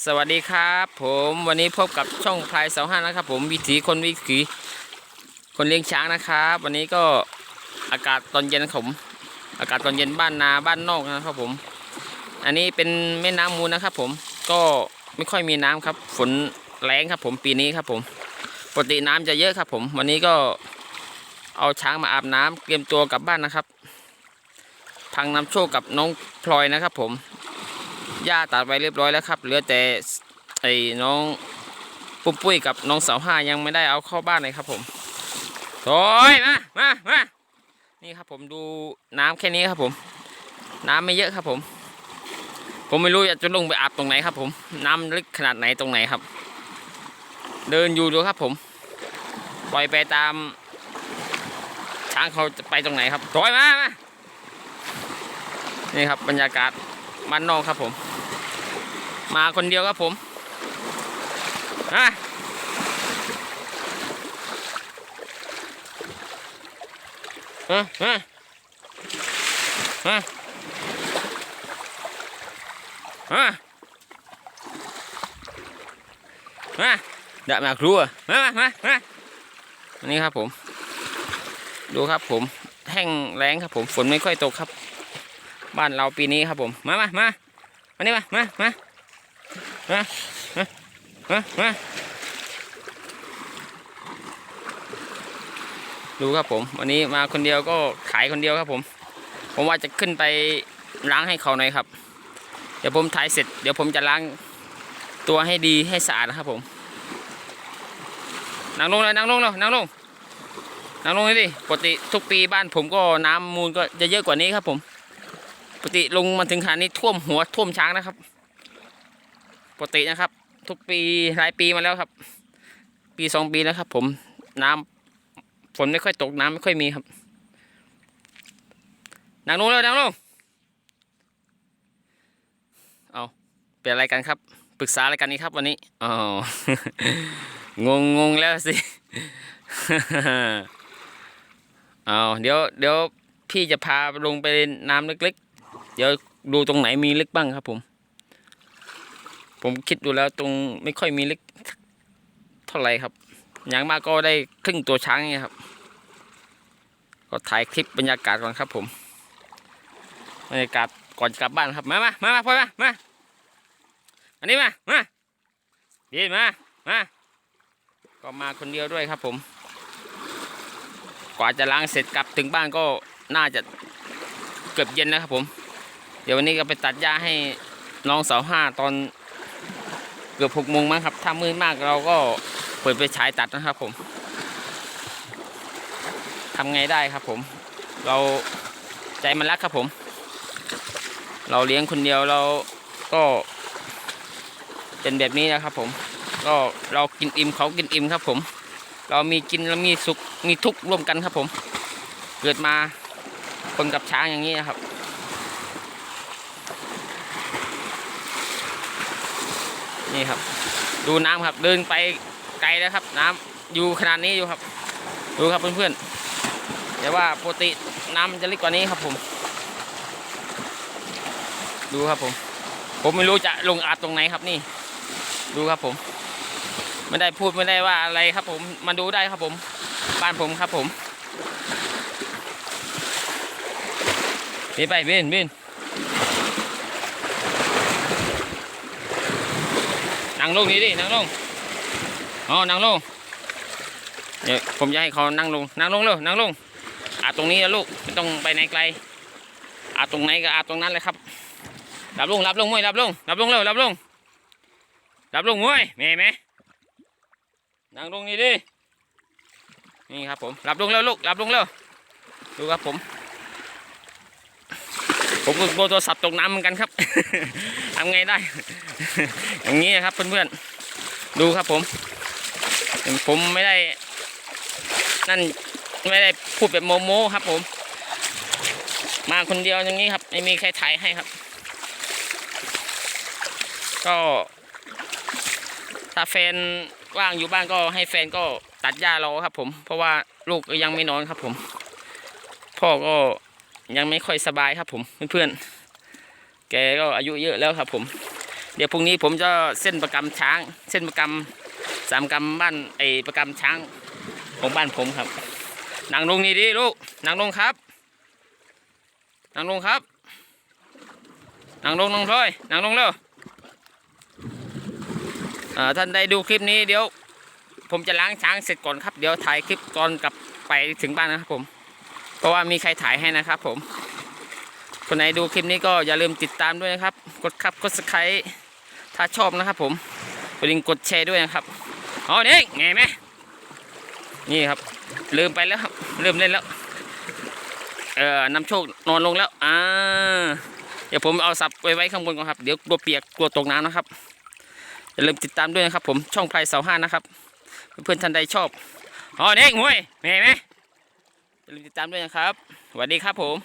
สวัสดีครับผมวันนี้พบกับช่องพลายเสาห้านะครับ ผมวิถีคนวิถีคนเลี้ยงช้างนะครับ วันนี้ก็อากาศตอนเย็นผมอากาศตอนเย็นบ้านนาบ้านนอกนะครับผม อันนี้เป็นแม่น้ำมูลนะครับ ผมก็ไม่ค่อยมีน้ำครับ ฝนแรงครับ ผมปีนี้ครับ ผมปกติน้ำจะเยอะครับ ผม วันนี้ก็เอาช้างมาอาบน้ำเตรียมตัวกลับบ้านนะครับ พังน้ำโชคกับน้องพลอยนะครับ ผม หญ้าตัดไว้เรียบร้อยแล้วครับ เหลือแต่ไอ้น้องปุ้มปุ้ยกับน้องสาวห้ายังไม่ได้เอาเข้าบ้านเลยครับผมโอ้ยมามามานี่ครับผมดูน้ำแค่นี้ครับผม น้ำไม่เยอะครับผม ผมไม่รู้จะลงไปอาบตรงไหนครับ ผม น้ำลึกขนาดไหนตรงไหนครับ เดินอยู่ดูครับผม ปล่อยไปตาม ช้างเขาจะไปตรงไหนครับถอยมามานี่ครับบรรยากาศ บ้านนอกครับผม มาคนเดียวครับผมอะฮะฮะฮะฮะฮะดี๋ยวมาครัวมามามาอันนี้ครับผม ดูครับผมแห้งแล้งครับผมฝนไม่ค่อยตกครับ บ้านเราปีนี้ครับผม มามามามานี่มามามามามามาดูครับผม วันนี้มาคนเดียวก็ขายคนเดียวครับผม ผมว่าจะขึ้นไปล้างให้เขาหน่อยครับ เดี๋ยวผมถ่ายเสร็จ เดี๋ยวผมจะล้างตัวให้ดีให้สะอาดนะครับผมนั่งลงเลยนั่งลงเลยนั่งลงนั่งลงเลยดิปกติทุกปีบ้านผมก็น้ำมูลก็จะเยอะกว่านี้ครับผม ปกติลงมาถึงขนาดนี้ท่วมหัวท่วมช้างนะครับ ปกตินะครับ ทุกปีหลายปีมาแล้วครับ ปีสองปีแล้วครับ ผมน้ำฝนไม่ค่อยตกน้ำไม่ค่อยมีครับนั่งลงเลยนั่งลงเอาเป็นอะไรกันครับ ปรึกษาอะไรกันนี่ครับวันนี้อ๋องงงงแล้วสิเอาเดี๋ยวเดี๋ยวพี่จะพาลงไปน้ำลึก เดี๋ยวดูตรงไหนมีเลึกบ้างครับ ผม ผมคิดดูแล้วตรงไม่ค่อยมีเลึกเท่าไหร่ครับอย่างมากก็ได้ครึ่งตัวช้างเนี่ยครับ ก็ถ่ายคลิปบรรยากาศก่อนครับ ผมบรรยากาศก่อนกลับบ้านครับมามามามาพ่อมามาอันนี้มามาดีมามาก็มาคนเดียวด้วยครับ ผม กว่าจะล้างเสร็จกลับถึงบ้านก็น่าจะเกือบเย็นนะครับผม เดี๋ยววันนี้ก็ไปตัดหญ้าให้น้องสาวห้าตอนเกือบหกโมงมั้งครับ ถ้ามืดมากเราก็เปิดไปฉายตัดนะครับผมทำไงได้ครับผม เราใจมันรักครับผม เราเลี้ยงคนเดียวเราก็เป็นแบบนี้นะครับผม ก็เรากินอิ่มเขากินอิ่มครับผม เรามีกินแล้วมีสุขมีทุกข์ร่วมกันครับผม เกิดมาคนกับช้างอย่างนี้นะครับ นี่ครับ ดูน้ำครับ เดินไปไกลแล้วครับ น้ำอยู่ขนาดนี้อยู่ครับ ดูครับเพื่อนๆแต่ว่าปกติน้ำมันจะลึกกว่านี้ครับผม ดูครับผม ผมไม่รู้จะลงอาบตรงไหนครับนี่ ดูครับผม ไม่ได้พูดไม่ได้ว่าอะไรครับ ผมมาดูได้ครับผม บ้านผมครับผมบินไปบินบิน งลงนี่ดินั่งลงอ๋อนั่งลงเดี๋ยวผมจะให้เขานั่งลงนั่งลงเร็วนั่งลงอาตรงนี้นะลูกไม่ต้องไปไหนไกลอาตรงไหนก็อาตรงนั้นเลยครับรับลงรับลงมวยรับลงรับลงเร็วรับลงรับลงมวยแม่ไหมนั่งลงนี่ดินี่ครับผมรับลงแล้วลูกรับลงแล้วดูครับผม ผมก็โดนโทรศัพท์ตกน้ำเหมือนกันครับ ทำไงได้ อย่างนี้ครับเพื่อนๆ ดูครับผม ผมไม่ได้ นั่นไม่ได้พูดแบบโมโมครับผม มาคนเดียวอย่างนี้ครับ ไม่มีใครถ่ายให้ครับ ก็ถ้าแฟนว่างอยู่บ้านก็ให้แฟนก็ตัดหญ้ารอครับผม เพราะว่าลูกยังไม่นอนครับผม พ่อก็ ยังไม่ค่อยสบายครับผมเพื่อนๆแกก็อายุเยอะแล้วครับผม เดี๋ยวพรุ่งนี้ผมจะเส้นประกำช้าง เส้นประกำสามกำบ้านไอประกำช้างของบ้านผมครับนางลงนี่ดิลูกนางลงครับนางลงครับนางลงน้องพลอยนางลงเร็วท่านได้ดูคลิปนี้เดี๋ยว ผมจะล้างช้างเสร็จก่อนครับ เดี๋ยวถ่ายคลิปก่อนกลับไปถึงบ้านนะครับผม เพราะว่ามีใครถ่ายให้นะครับผม คนไหนดูคลิปนี้ก็อย่าลืมติดตามด้วยนะครับ กดครับกดสไครต์ถ้าชอบนะครับผมกดลิงก์กดแชร์ด้วยนะครับอ๋อเด็กไงไหมนี่ครับ ลืมไปแล้วครับลืมเล่นแล้ว เอ่อนำโชคนอนลงแล้วอ่าเดี๋ยวผมเอาสับไว้ไว้ข้างบนก่อนครับ เดี๋ยวกลัวเปียกกลัวตกน้ำนะครับอย่าลืมติดตามด้วยนะครับ ผมช่องไพรเสาห้านะครับ เพื่อนท่านใดชอบอ๋อเด็กมวยเห็นไหม อย่าลืมติดตามด้วยนะครับสวัสดีครับผม